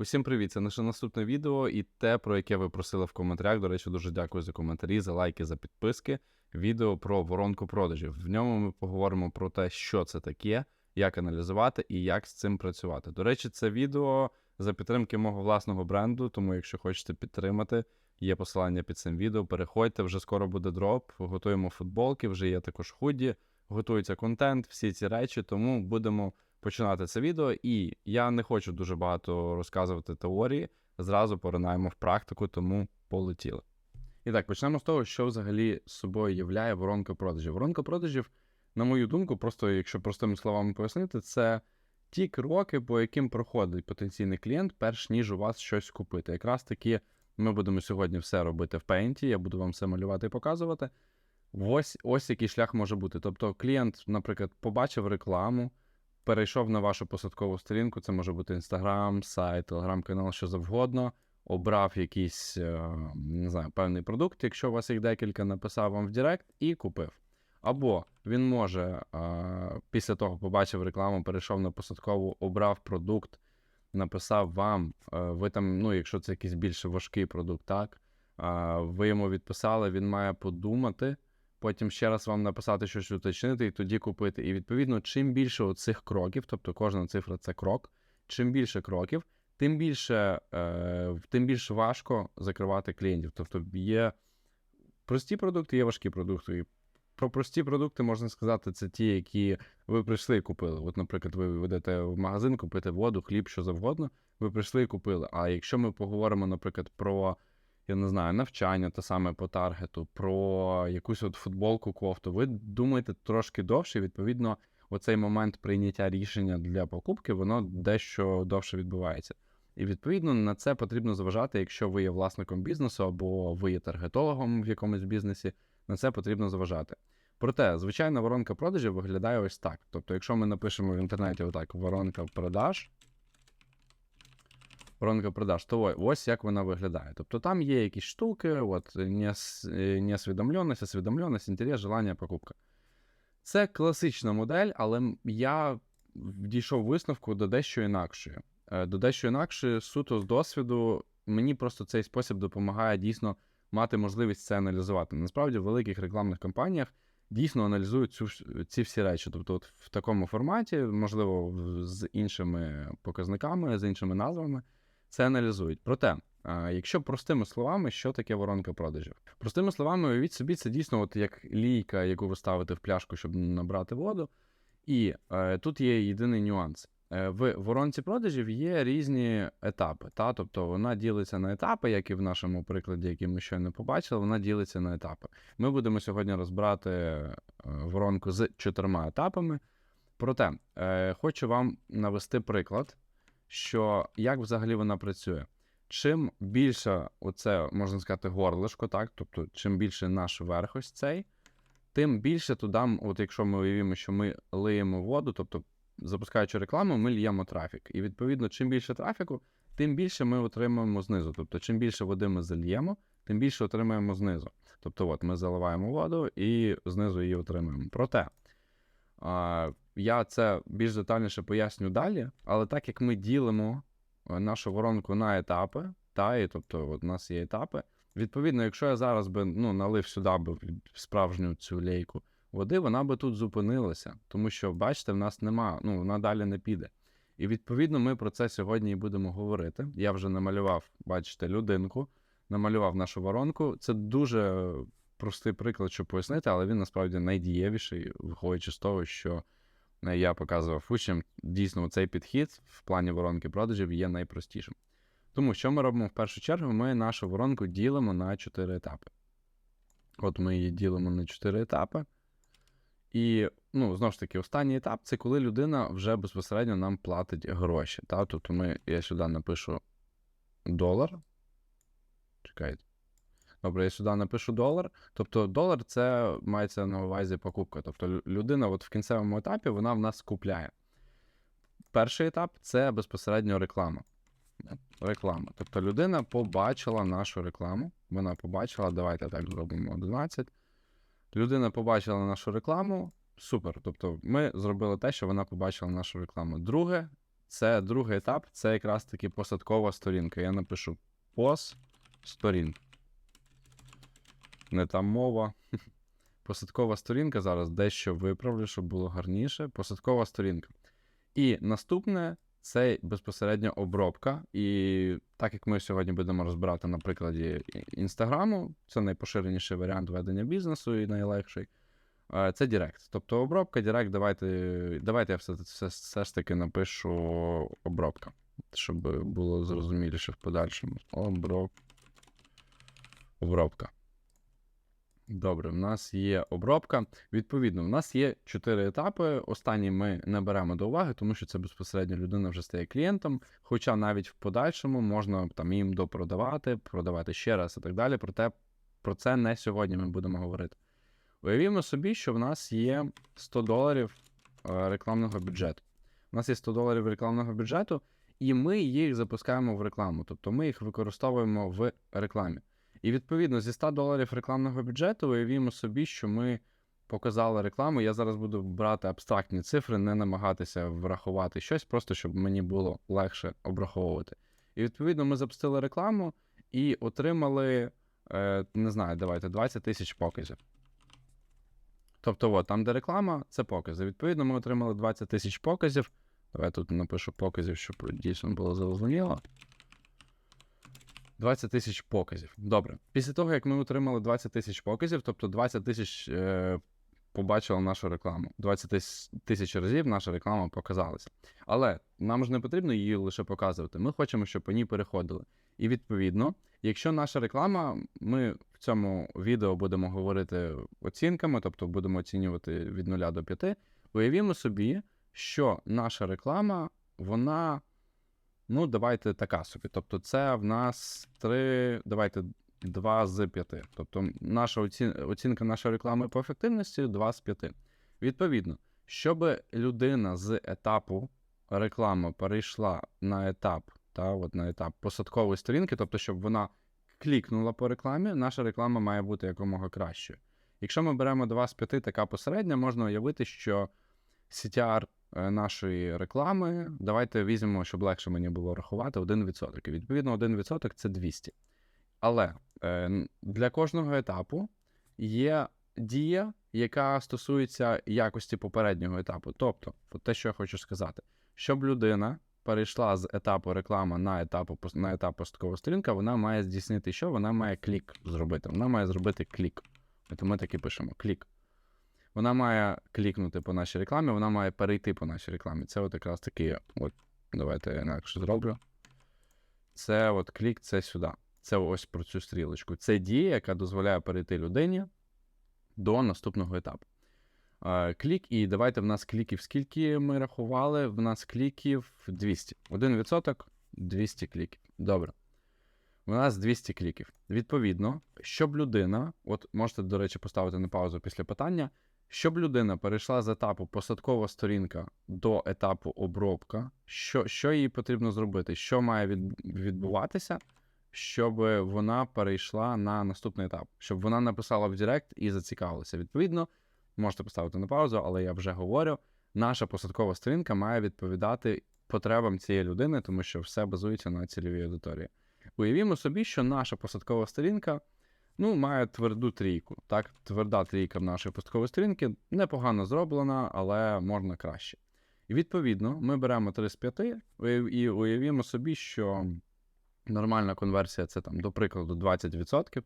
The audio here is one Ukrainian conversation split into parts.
Усім привіт! Це наше наступне відео і те, про яке ви просили в коментарях. До речі, дуже дякую за коментарі, за лайки, за підписки. Відео про воронку продажів. В ньому ми поговоримо про те, що це таке, як аналізувати і як з цим працювати. До речі, це відео за підтримки мого власного бренду. Тому, якщо хочете підтримати, є посилання під цим відео. Переходьте, вже скоро буде дроп. Готуємо футболки, вже є також худі, готується контент, всі ці речі. Тому будемо починати це відео. І я не хочу дуже багато розказувати теорії. Зразу поринаємо в практику, тому полетіли. І так, почнемо з того, що взагалі з собою являє воронка продажів. Воронка продажів, на мою думку, просто якщо простими словами пояснити, це ті кроки, по яким проходить потенційний клієнт, перш ніж у вас щось купити. Якраз таки ми будемо сьогодні все робити в Paint, я буду вам все малювати і показувати. Ось ось який шлях може бути. Тобто, клієнт, наприклад, побачив рекламу, перейшов на вашу посадкову сторінку, це може бути Інстаграм, сайт, телеграм-канал, що завгодно. Обрав якийсь е, не знаю, певний продукт, якщо у вас їх декілька, написав вам в Директ і купив. Або він може е, після того побачив рекламу, перейшов на посадкову, обрав продукт, написав вам. е, Ви там, ну, якщо це якийсь більш важкий продукт, так ви йому відписали, він має подумати, потім ще раз вам написати щось уточнити і тоді купити. І відповідно, чим більше цих кроків, тобто кожна цифра це крок, чим більше кроків тим більше, е, тим більш важко закривати клієнтів. Тобто є прості продукти, є важкі продукти. І про прості продукти можна сказати, це ті, які ви прийшли і купили. От, наприклад, ви ведете в магазин, купити воду, хліб, що завгодно. Ви прийшли і купили. А якщо ми поговоримо, наприклад, про я не знаю, навчання, те саме по таргету, про якусь от футболку, кофту, ви думаєте трошки довше, відповідно, оцей момент прийняття рішення для покупки, воно дещо довше відбувається. І відповідно на це потрібно зважати, якщо ви є власником бізнесу або ви є таргетологом в якомусь бізнесі, на це потрібно зважати. Проте, звичайна воронка продажів виглядає ось так. Тобто, якщо ми напишемо в інтернеті отак воронка продаж, воронка продаж, то ось як вона виглядає. Тобто там є якісь штуки, от неосвідомленість, освідомленість, інтерес, желання, покупка. Це класична модель, але я дійшов висновку до дещо інакшої. Е, до дещо інакше, суто з досвіду, мені просто цей спосіб допомагає дійсно мати можливість це аналізувати. Насправді, в великих рекламних кампаніях дійсно аналізують цю, ці всі речі. Тобто, от в такому форматі, можливо, з іншими показниками, з іншими назвами, це аналізують. Проте, якщо простими словами, що таке воронка продажів? Простими словами, уявіть собі, це дійсно от як лійка, яку ви ставите в пляшку, щоб набрати воду. І е, тут є єдиний нюанс. Е, в воронці продажів є різні етапи. Та? Тобто вона ділиться на етапи, як і в нашому прикладі, який ми щойно побачили, вона ділиться на етапи. Ми будемо сьогодні розбирати е, воронку з чотирма етапами. Проте е, хочу вам навести приклад, що як взагалі вона працює. Чим більше, оце, можна сказати, горлишко, так? тобто, чим більше наш верх ось цей, тим більше туди, от якщо ми уявимо, що ми лиємо воду, тобто запускаючи рекламу, ми л'ємо трафік. І відповідно, чим більше трафіку, тим більше ми отримуємо знизу. Тобто, чим більше води ми зальємо, тим більше отримуємо знизу. Тобто, от ми заливаємо воду і знизу її отримуємо. Проте я це більш детальніше поясню далі, але так як ми ділимо е, нашу воронку на етапи, та, і тобто от у нас є етапи. Відповідно, якщо я зараз би ну, налив сюди би справжню цю лейку води, вона би тут зупинилася, тому що, бачите, в нас нема, ну вона далі не піде. І відповідно ми про це сьогодні і будемо говорити. Я вже намалював, бачите, людинку, намалював нашу воронку. Це дуже простий приклад, щоб пояснити, але він насправді найдієвіший, виходячи з того, що я показував учням, дійсно цей підхід в плані воронки продажів є найпростішим. Тому що ми робимо в першу чергу, ми нашу воронку ділимо на 4 етапи. От ми її ділимо на 4 етапи. І, ну, знову ж таки, останній етап це коли людина вже безпосередньо нам платить гроші. Та? Тобто ми, я сюди напишу долар. Чекайте. Добре, я сюди напишу долар. Тобто долар це мається на увазі покупка. Тобто людина от в кінцевому етапі вона в нас купляє. Перший етап це безпосередньо реклама. Реклама. Тобто людина побачила нашу рекламу. Вона побачила, давайте так зробимо 11. Людина побачила нашу рекламу. Супер. Тобто, ми зробили те, що вона побачила нашу рекламу. Друге, це другий етап, це якраз таки посадкова сторінка. Я напишу пос сторінка. Не там мова. Посадкова сторінка зараз дещо виправлю, щоб було гарніше. Посадкова сторінка. І наступне це безпосередньо обробка. І так як ми сьогодні будемо розбирати на прикладі інстаграму, це найпоширеніший варіант ведення бізнесу і найлегший. е, Це Директ. Тобто обробка, Директ, давайте, давайте я все, все, все ж таки напишу обробка, щоб було зрозуміліше в подальшому. Оброб... Обробка. Добре, в нас є обробка. Відповідно, в нас є чотири етапи. Останній ми не беремо до уваги, тому що це безпосередньо людина вже стає клієнтом. Хоча навіть в подальшому можна там їм допродавати, продавати ще раз і так далі. Проте про це не сьогодні ми будемо говорити. Уявімо собі, що в нас є 100 доларів е, рекламного бюджету. У нас є 100 доларів рекламного бюджету, і ми їх запускаємо в рекламу. Тобто ми їх використовуємо в рекламі. І відповідно зі 100 доларів рекламного бюджету уявімо собі, що ми показали рекламу. Я зараз буду брати абстрактні цифри, не намагатися врахувати щось, просто щоб мені було легше обраховувати. І відповідно ми запустили рекламу і отримали, е, не знаю, давайте 20 тисяч показів. Тобто, от, там, де реклама, це покази. Відповідно, ми отримали 20 тисяч показів. Давай тут напишу показів, щоб дійсно було зрозуміло. 20 тисяч показів. Добре. Після того, як ми отримали 20 тисяч показів, тобто 20 тисяч е, побачила нашу рекламу. 20 тисяч разів наша реклама показалася. Але нам ж не потрібно її лише показувати. Ми хочемо, щоб по ній переходили. І відповідно, якщо наша реклама, ми в цьому відео будемо говорити оцінками, тобто будемо оцінювати від 0 до 5, уявімо собі, що наша реклама, вона. Ну, давайте така собі. Тобто, це в нас 3, давайте 2 з 5. Тобто, наша оцін... оцінка нашої реклами по ефективності 2 з 5. Відповідно, щоб людина з етапу реклами перейшла на етап, та, от на етап посадкової сторінки, тобто, щоб вона клікнула по рекламі, наша реклама має бути якомога кращою. Якщо ми беремо 2 з 5, така посередня, можна уявити, що CTR нашої реклами, давайте візьмемо, щоб легше мені було рахувати, 1%. І відповідно, 1% це 200. Але е, для кожного етапу є дія, яка стосується якості попереднього етапу. Тобто, те, що я хочу сказати, щоб людина перейшла з етапу реклама на етап, на етап посткова сторінка, вона має здійснити що? Вона має клік зробити. Вона має зробити клік. От ми так і пишемо: клік. Вона має клікнути по нашій рекламі, вона має перейти по нашій рекламі. Це от якраз таки, от, давайте я інакше зроблю. Це от клік, це сюди. Це ось про цю стрілочку. Це дія, яка дозволяє перейти людині до наступного етапу. Клік, і давайте в нас кліків, скільки ми рахували, в нас кліків 200. 1% 200 кліків. Добре. У нас 200 кліків. Відповідно, щоб людина, от можете, до речі, поставити на паузу після питання, щоб людина перейшла з етапу посадкова сторінка до етапу обробка, що, що їй потрібно зробити? Що має відбуватися, щоб вона перейшла на наступний етап, щоб вона написала в Директ і зацікавилася. Відповідно, можете поставити на паузу, але я вже говорю, наша посадкова сторінка має відповідати потребам цієї людини, тому що все базується на цільовій аудиторії. Уявімо собі, що наша посадкова сторінка ну, має тверду трійку. Так, тверда трійка в нашої посадкової сторінки непогано зроблена, але можна краще. І відповідно, ми беремо 3 з 5 і уявімо собі, що нормальна конверсія це там, до прикладу, 20%,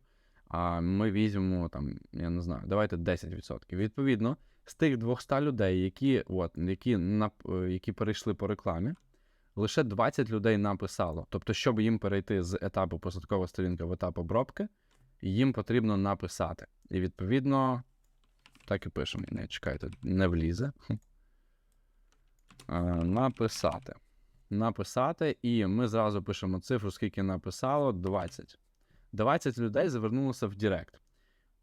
а ми візьмемо там, я не знаю, давайте 10%. Відповідно, з тих 200 людей, які, от, які, е, які перейшли по рекламі, лише 20 людей написало. Тобто, щоб їм перейти з етапу посадкова сторінка в етап обробки, їм потрібно написати. І відповідно, так і пишемо. Не чекайте, не влізе. Е, Написати. Написати, і ми зразу пишемо цифру, скільки написало 20. 20 людей звернулося в Директ.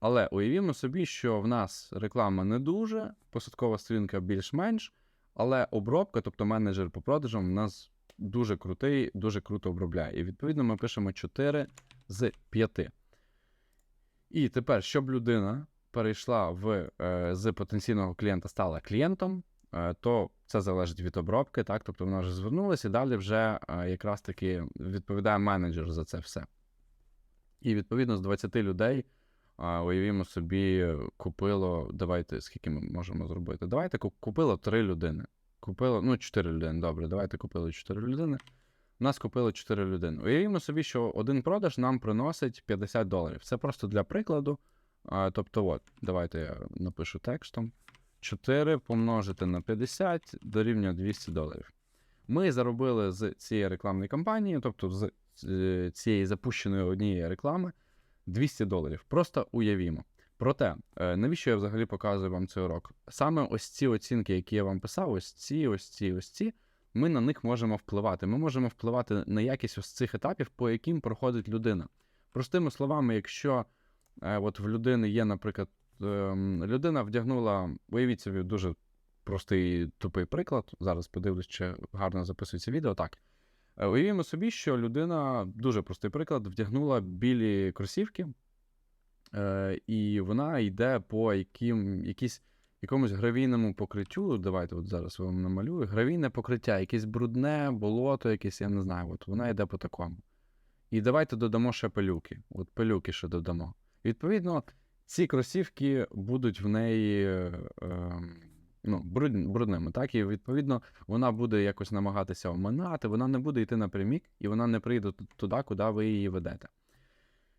Але уявімо собі, що в нас реклама не дуже, посадкова сторінка більш-менш, але обробка, тобто менеджер по продажам, в нас дуже крутий, дуже круто обробляє. І відповідно ми пишемо 4 з 5. І тепер, щоб людина перейшла в, е, з потенційного клієнта, стала клієнтом, е, то це залежить від обробки, так? Тобто вона вже звернулася, і далі вже е, якраз таки відповідає менеджер за це все. І відповідно з 20 людей, уявімо собі, купило, давайте, скільки ми можемо зробити? Давайте купило 3 людини. Купило, ну, 4 людини, добре, давайте купили 4 людини. Нас купили 4 людини. Уявімо собі, що один продаж нам приносить 50 доларів. Це просто для прикладу. Тобто, от, давайте я напишу текстом. 4 помножити на 50 дорівнює 200 доларів. Ми заробили з цієї рекламної кампанії, тобто з е, цієї запущеної однієї реклами, 200 доларів. Просто уявімо. Проте, е, навіщо я взагалі показую вам цей урок? Саме ось ці оцінки, які я вам писав, ось ці, ось ці, ось ці, ми на них можемо впливати. Ми можемо впливати на якість ось цих етапів, по яким проходить людина. Простими словами, якщо е, от в людини є, наприклад, ем, людина вдягнула, уявіть собі, дуже простий тупий приклад. Зараз подивлюсь, чи гарно записується відео. Так. Е, Уявімо собі, що людина, дуже простий приклад, вдягнула білі кросівки, е, і вона йде по яким, якісь, якомусь гравійному покриттю. Давайте от зараз вам намалюю. Гравійне покриття, якесь брудне, болото, якесь, я не знаю. От вона йде по такому. І давайте додамо ще пилюки. От пилюки ще додамо. Відповідно, ці кросівки будуть в неї е, ем, ну, брудними, так? І відповідно вона буде якось намагатися оминати, вона не буде йти напрямік, і вона не прийде туди, куди ви її ведете.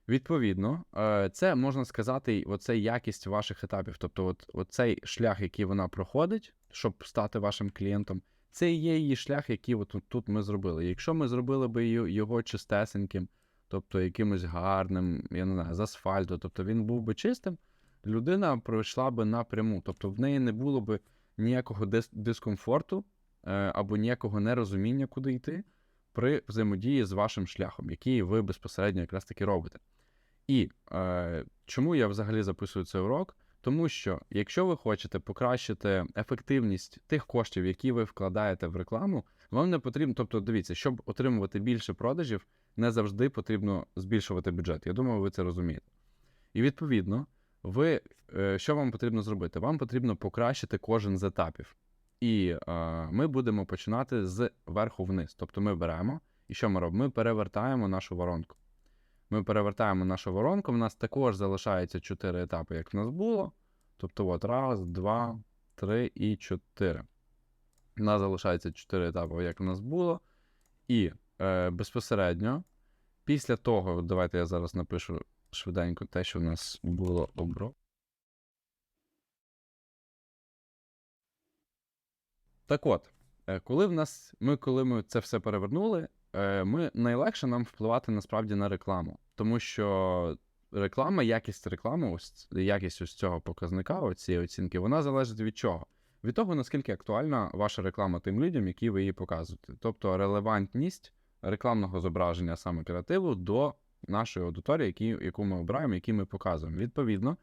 Відповідно, е, це можна сказати, оце якість ваших етапів. Тобто, от, от цей шлях, який вона проходить, щоб стати вашим клієнтом, це і є її шлях, який от тут- ми зробили. Якщо ми зробили би його чистесеньким, тобто якимось гарним, я не знаю, з асфальту, тобто він був би чистим, людина пройшла би напряму. Тобто в неї не було би ніякого дис- дискомфорту е, або ніякого нерозуміння, куди йти при взаємодії з вашим шляхом, який ви безпосередньо якраз таки робите. І е, чому я взагалі записую цей урок? Тому що якщо ви хочете покращити ефективність тих коштів, які ви вкладаєте в рекламу, вам не потрібно, тобто дивіться, щоб отримувати більше продажів, не завжди потрібно збільшувати бюджет. Я думаю, ви це розумієте. І відповідно, ви е, що вам потрібно зробити? Вам потрібно покращити кожен з етапів. І е, ми будемо починати з верху вниз. Тобто ми беремо, і що ми робимо? Ми перевертаємо нашу воронку. Ми перевертаємо нашу воронку, в нас також залишається 4 етапи, як в нас було. Тобто, от раз, два, три і чотири. У нас залишається 4 етапи, як в нас було. І е, безпосередньо, після того, давайте я зараз напишу швиденько те, що в нас було обро. Так от, е, коли в нас, ми, коли ми це все перевернули, е, ми найлегше нам впливати насправді на рекламу, тому що реклама, якість реклами, ось якість ось цього показника, ось цієї оцінки, вона залежить від чого? Від того, наскільки актуальна ваша реклама тим людям, які ви її показуєте. Тобто релевантність рекламного зображення саме креативу до нашої аудиторії, які, яку ми обираємо, які ми показуємо. Відповідно,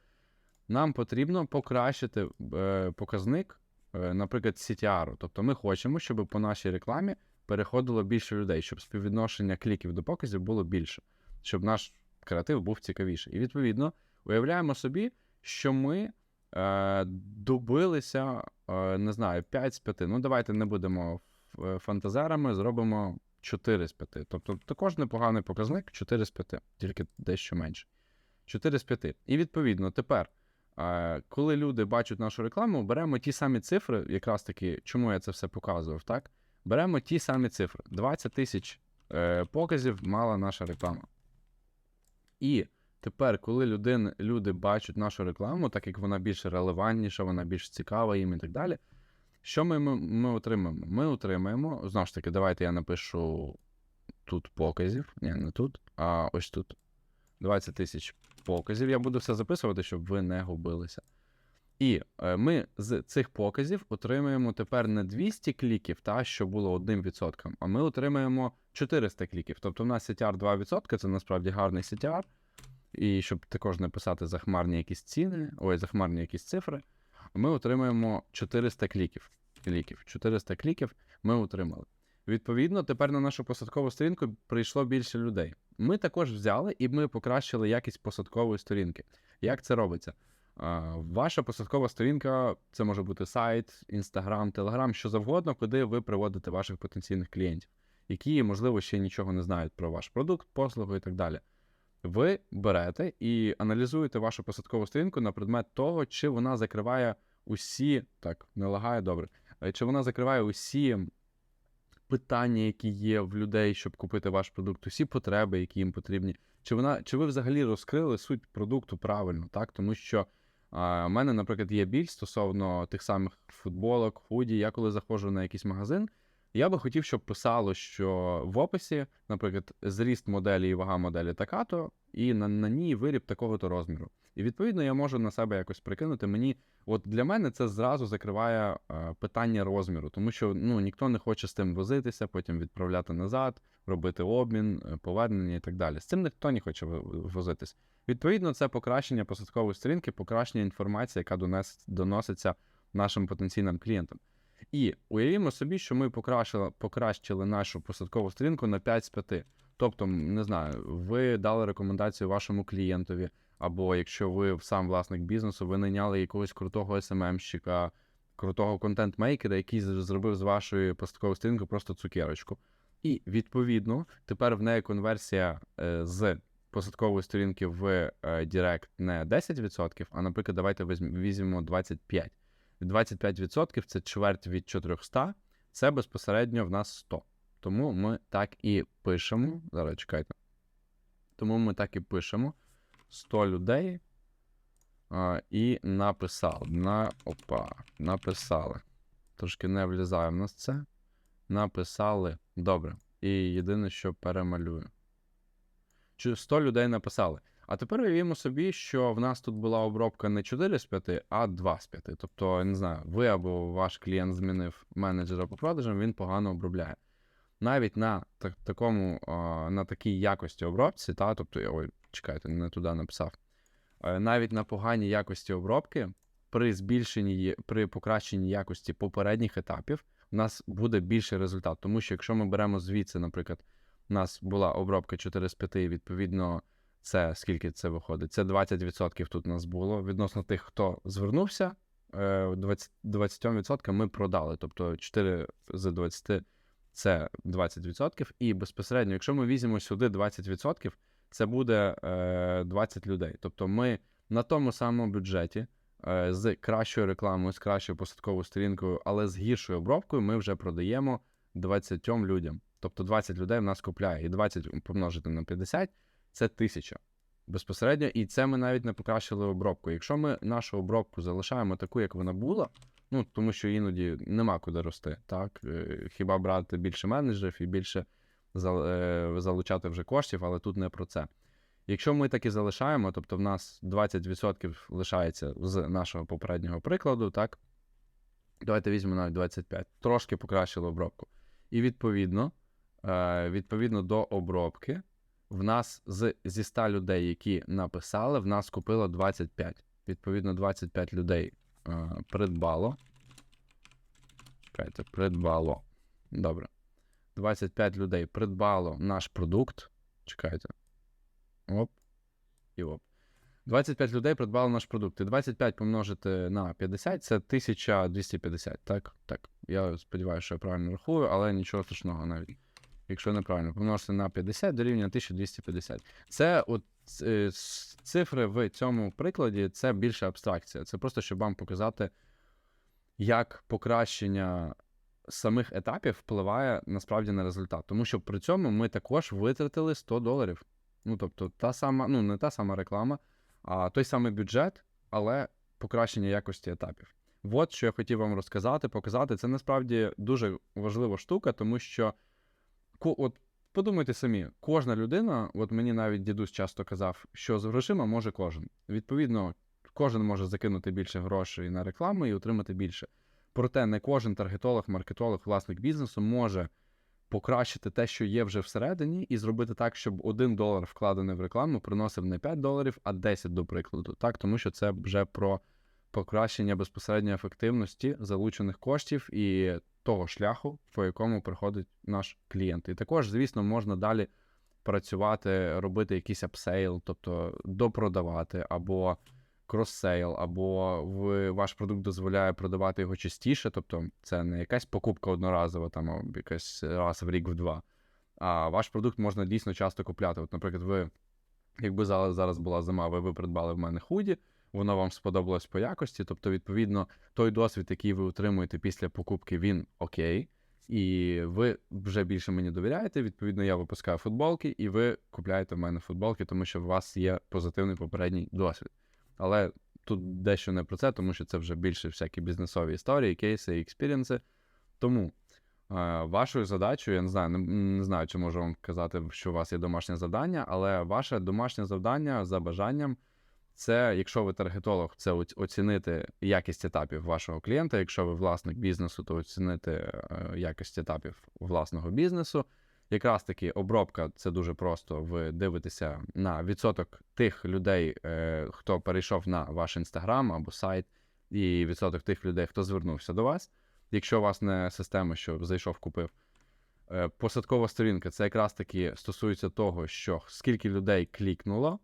нам потрібно покращити е, показник, наприклад, CTR. Тобто ми хочемо, щоб по нашій рекламі переходило більше людей, щоб співвідношення кліків до показів було більше, щоб наш креатив був цікавіший. І відповідно уявляємо собі, що ми е, добилися, е, не знаю, 5 з 5. Ну, давайте не будемо е, фантазерами, зробимо 4 з 5. Тобто також непоганий показник 4 з 5, тільки дещо менше. 4 з 5. І відповідно, тепер, е, коли люди бачать нашу рекламу, беремо ті самі цифри, якраз таки, чому я це все показував, так? Беремо ті самі цифри. 20 тисяч е, показів мала наша реклама. І тепер, коли людин, люди бачать нашу рекламу, так як вона більш релевантніша, вона більш цікава їм і так далі. Що ми, ми, ми отримаємо? Ми отримаємо, знову ж таки, давайте я напишу тут показів. Ні, не тут, а ось тут. 20 тисяч показів. Я буду все записувати, щоб ви не губилися. І е, ми з цих показів отримаємо тепер не 200 кліків, та, що було 1%, а ми отримаємо 400 кліків. Тобто в нас CTR 2%, це насправді гарний CTR. І щоб також не писати захмарні якісь ціни, ой, захмарні якісь цифри, ми отримаємо 400 кліків. кліків. 400 кліків ми отримали. Відповідно, тепер на нашу посадкову сторінку прийшло більше людей. Ми також взяли і ми покращили якість посадкової сторінки. Як це робиться? Ваша посадкова сторінка це може бути сайт, інстаграм, телеграм, що завгодно, куди ви приводите ваших потенційних клієнтів, які, можливо, ще нічого не знають про ваш продукт, послугу і так далі. Ви берете і аналізуєте вашу посадкову сторінку на предмет того, чи вона закриває усі, так, не лагає добре, е, чи вона закриває усі питання, які є в людей, щоб купити ваш продукт, усі потреби, які їм потрібні. Чи вона, чи ви взагалі розкрили суть продукту правильно, так? Тому що а, в мене, наприклад, є біль стосовно тих самих футболок, худі. Я коли заходжу на якийсь магазин, я би хотів, щоб писало, що в описі, наприклад, зріст моделі і вага моделі така-то, і на, на ній виріб такого-то розміру. І відповідно я можу на себе якось прикинути. Мені, от для мене це зразу закриває е, питання розміру, тому що ну ніхто не хоче з тим возитися, потім відправляти назад, робити обмін, е, повернення і так далі. З цим ніхто не хоче возитись. Відповідно, це покращення посадкової сторінки, покращення інформації, яка донес, доноситься нашим потенційним клієнтам. І уявімо собі, що ми покращили, покращили нашу посадкову сторінку на 5 з 5. Тобто, не знаю, ви дали рекомендацію вашому клієнтові, або якщо ви сам власник бізнесу, ви найняли якогось крутого СММщика, крутого контент-мейкера, який зробив з вашої посадкової сторінки просто цукерочку. І відповідно, тепер в неї конверсія е, з посадкової сторінки в е, Direct не 10%, а, наприклад, давайте візьмемо 25%. 25% це чверть від 400, це безпосередньо в нас 100. Тому ми так і пишемо. Зараз чекайте. Тому ми так і пишемо 100 людей а, і написали. На, опа, написали. Трошки не влізає в нас це. Написали. Добре. І єдине, що перемалюю. Чи 100 людей написали. А тепер уявімо собі, що в нас тут була обробка не 4 з 5, а 2 з 5. Тобто, я не знаю, ви або ваш клієнт змінив менеджера по продажам, він погано обробляє. Навіть на так, такому, на такій якості обробці, та, тобто, ой, чекайте, не туди написав. Е, Навіть на поганій якості обробки, при збільшенні, при покращенні якості попередніх етапів, у нас буде більший результат. Тому що якщо ми беремо звідси, наприклад, у нас була обробка 4 з 5, відповідно, це скільки це виходить? Це 20% тут у нас було. Відносно тих, хто звернувся, е, 20, 20% ми продали. Тобто 4 з 20 це 20%. І безпосередньо, якщо ми візьмемо сюди 20%, це буде е, 20 людей. Тобто ми на тому самому бюджеті е, з кращою рекламою, з кращою посадковою сторінкою, але з гіршою обробкою, ми вже продаємо 20 людям. Тобто 20 людей в нас купляє, і 20 помножити на 50 це 1000 безпосередньо. І це ми навіть не покращили обробку. Якщо ми нашу обробку залишаємо таку, як вона була, ну тому що іноді нема куди рости, так Е, хіба брати більше менеджерів і більше е, залучати вже коштів, але тут не про це. Якщо ми так і залишаємо, тобто в нас 20% лишається з нашого попереднього прикладу, так? Давайте візьмемо навіть 25, трошки покращили обробку. І відповідно, е, відповідно до обробки, в нас з, зі 100 людей, які написали, в нас купило 25. Відповідно, 25 людей е, придбало. Чекайте, придбало. Добре. 25 людей придбало наш продукт. Чекайте. Оп. І оп. 25 людей придбало наш продукт. І 25 помножити на 50 це 1250. Так? Так. Я сподіваюся, що я правильно рахую, але нічого страшного навіть. Якщо неправильно, помножити на 50 дорівнює 1250. Це от е, цифри в цьому прикладі це більше абстракція. Це просто щоб вам показати, як покращення самих етапів впливає насправді на результат. Тому що при цьому ми також витратили 100 доларів. Ну, тобто, та сама, ну, не та сама реклама, а той самий бюджет, але покращення якості етапів. От що я хотів вам розказати, показати. Це насправді дуже важлива штука, тому що от подумайте самі, кожна людина, от мені навіть дідусь часто казав, що з грошима може кожен. Відповідно, кожен може закинути більше грошей на рекламу і отримати більше. Проте не кожен таргетолог, маркетолог, власник бізнесу може покращити те, що є вже всередині, і зробити так, щоб один долар вкладений в рекламу приносив не 5 доларів, а 10, до прикладу. Так, тому що це вже про покращення безпосередньо ефективності залучених коштів і того шляху, по якому приходить наш клієнт. І також, звісно, можна далі працювати, робити якийсь апсейл, тобто допродавати або крос-сейл, або ви, ваш продукт дозволяє продавати його частіше, тобто це не якась покупка одноразова, там якась раз в рік в два. А ваш продукт можна дійсно часто купляти. От, наприклад, ви, якби зараз, була зима, ви, ви придбали в мене худі, воно вам сподобалось по якості. Тобто, відповідно, той досвід, який ви отримуєте після покупки, він окей. І ви вже більше мені довіряєте. Відповідно, я випускаю футболки, і ви купляєте в мене футболки, тому що у вас є позитивний попередній досвід. Але тут дещо не про це, тому що це вже більше всякі бізнесові історії, кейси і експіріенси. Тому е, вашою задачею, я не знаю, не, не знаю, чи можу вам казати, що у вас є домашнє завдання, але ваше домашнє завдання за бажанням це, якщо ви таргетолог, це оцінити якість етапів вашого клієнта. Якщо ви власник бізнесу, то оцінити е, якість етапів власного бізнесу. Якраз таки обробка це дуже просто. Ви дивитеся на відсоток тих людей, е, хто перейшов на ваш інстаграм або сайт, і відсоток тих людей, хто звернувся до вас. Якщо у вас не система, що зайшов, купив. Е, Посадкова сторінка це якраз таки стосується того, що скільки людей клікнуло,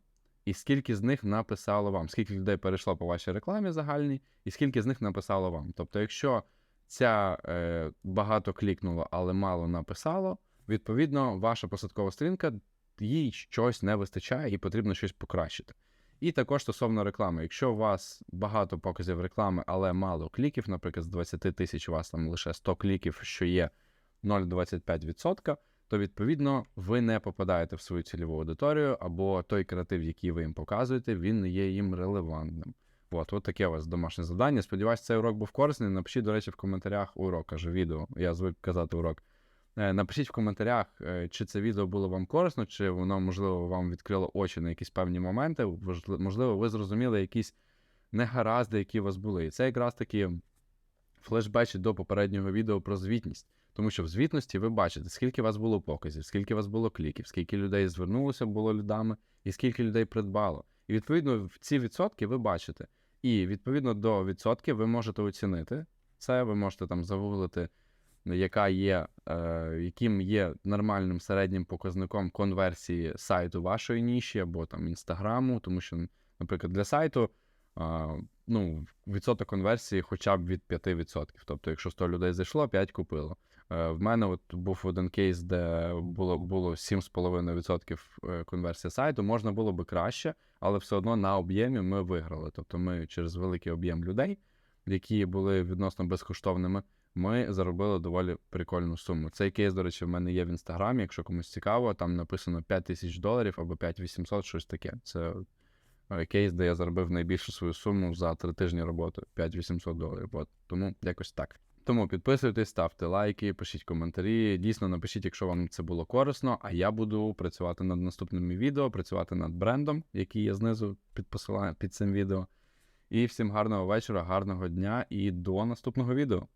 і скільки з них написало вам, скільки людей перейшло по вашій рекламі загальній, і скільки з них написало вам. Тобто, якщо ця е, багато клікнуло, але мало написало, відповідно, ваша посадкова сторінка їй щось не вистачає і потрібно щось покращити. І також стосовно реклами, якщо у вас багато показів реклами, але мало кліків, наприклад, з 20 тисяч у вас там лише 100 кліків, що є 0,25%, то відповідно ви не попадаєте в свою цільову аудиторію, або той креатив, який ви їм показуєте, він не є їм релевантним. От, от таке у вас домашнє завдання. Сподіваюсь, цей урок був корисний. Напишіть, до речі, в коментарях урок, каже відео. Я звик казати урок. Е, Напишіть в коментарях, е, чи це відео було вам корисно, чи воно, можливо, вам відкрило очі на якісь певні моменти. Можливо, ви зрозуміли якісь негаразди, які у вас були. І це якраз таки флешбечі до попереднього відео про звітність. Тому що в звітності ви бачите, скільки у вас було показів, скільки у вас було кліків, скільки людей звернулося, було людами, і скільки людей придбало. І відповідно в ці відсотки ви бачите. І відповідно до відсотків ви можете оцінити це, ви можете там загуглити, яка є, е, яким є нормальним середнім показником конверсії сайту вашої ніші або там інстаграму, тому що, наприклад, для сайту. А, ну, відсоток конверсії хоча б від 5%. Тобто, якщо 100 людей зайшло, 5 купило. Е, В мене от був один кейс, де було, було 7,5% е, конверсія сайту. Можна було би краще, але все одно на об'ємі ми виграли. Тобто ми через великий об'єм людей, які були відносно безкоштовними, ми заробили доволі прикольну суму. Цей кейс, до речі, в мене є в інстаграмі. Якщо комусь цікаво, там написано 5 тисяч доларів або 5800, щось таке. Це е, кейс, де я заробив найбільшу свою суму за три тижні роботи 5800 доларів. От. Тому якось так. Тому підписуйтесь, ставте лайки, пишіть коментарі. Дійсно, напишіть, якщо вам це було корисно. А я буду працювати над наступними відео, працювати над брендом, який є знизу під посиланням під цим відео. І всім гарного вечора, гарного дня і до наступного відео.